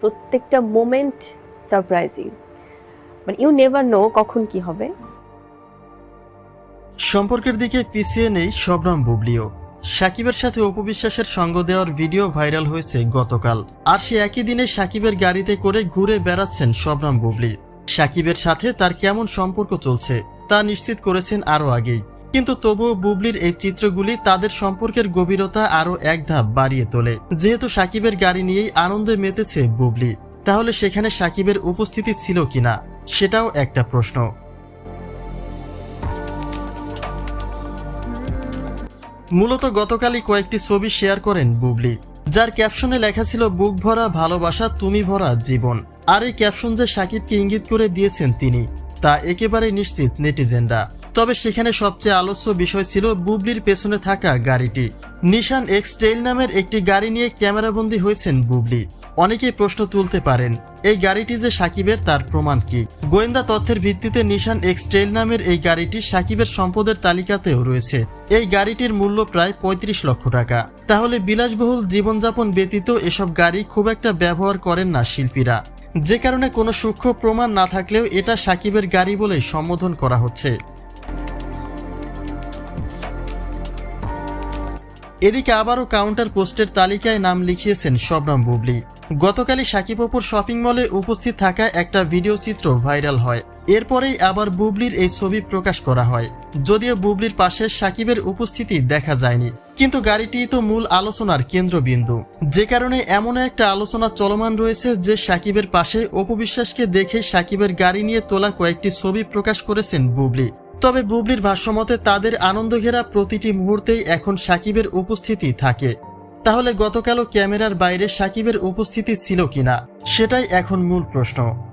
প্রত্যেকটা moment surprising মানে you never know কখন কি হবে। সম্পর্কের দিকে পিছিয়ে নেই শবনম বুবলিও। সাকিবের সাথে উপবিশ্বাসের সঙ্গ দেওয়ার ভিডিও ভাইরাল হয়েছে গতকাল। আর সে একই দিনে সাকিবের গাড়িতে করে ঘুরে বেড়াচ্ছেন শবনম বুবলি। সাকিবের সাথে তার কেমন সম্পর্ক চলছে তা নিশ্চিত করেছেন আরও আগেই। কিন্তু তবুও বুবলির এই চিত্রগুলি তাদের সম্পর্কের গভীরতা আরও এক ধাপ বাড়িয়ে তোলে। যেহেতু সাকিবের গাড়ি নিয়েই আনন্দে মেতেছে বুবলি, তাহলে সেখানে সাকিবের উপস্থিতি ছিল কিনা, সেটাও একটা প্রশ্ন। মূলত গতকালই কয়েকটি ছবি শেয়ার করেন বুবলি, যার ক্যাপশনে লেখা ছিল, বুক ভরা ভালোবাসা, তুমি ভরা জীবন। আর এই ক্যাপশন যে সাকিবকে ইঙ্গিত করে দিয়েছেন তিনি, তা একেবারে নিশ্চিত নেটিজেনরা। তবে সেখানে সবচেয়ে আলোচ্য বিষয় ছিল বুবলির পেছনে থাকা গাড়িটি। নিশান এক্স টেইল নামের একটি গাড়ি নিয়ে ক্যামেরাবন্দি হয়েছেন বুবলি। অনেকেই প্রশ্ন তুলতে পারেন, এই গাড়িটি যে সাকিবের তার প্রমাণ কি? গোয়েন্দা তথ্যের ভিত্তিতে নিশান এক্স ট্রেল নামের এই গাড়িটি সাকিবের সম্পদের তালিকাতেও রয়েছে। এই গাড়িটির মূল্য প্রায় পঁয়ত্রিশ লক্ষ টাকা। তাহলে বিলাসবহুল জীবনযাপন ব্যতীত এসব গাড়ি খুব একটা ব্যবহার করেন না শিল্পীরা। যে কারণে কোনো সূক্ষ্ম প্রমাণ না থাকলেও এটা সাকিবের গাড়ি বলেই সম্বোধন করা হচ্ছে। এদিকে আবারও কাউন্টার পোস্টের তালিকায় নাম লিখিয়েছেন শবনম বুবলি। গতকালই সাকিব অপুর শপিং মলে উপস্থিত থাকা একটা ভিডিও চিত্র ভাইরাল হয়। এরপরেই আবার বুবলির এই ছবি প্রকাশ করা হয়। যদিও বুবলির পাশে সাকিবের উপস্থিতি দেখা যায়নি। কিন্তু গাড়িটি তো মূল আলোচনার কেন্দ্রবিন্দু। যে কারণে এমন একটা আলোচনা চলমান রয়েছে যে সাকিবের পাশে অপবিশ্বাসকে দেখে সাকিবের গাড়ি নিয়ে তোলা কয়েকটি ছবি প্রকাশ করেছেন বুবলি। তবে বুবলির ভাষ্যমতে তাদের আনন্দ ঘেরা প্রতিটি মুহূর্তেই এখন সাকিবের উপস্থিতি থাকে। তাহলে গতকালও ক্যামেরার বাইরে সাকিবের উপস্থিতি ছিল কিনা, সেটাই এখন মূল প্রশ্ন।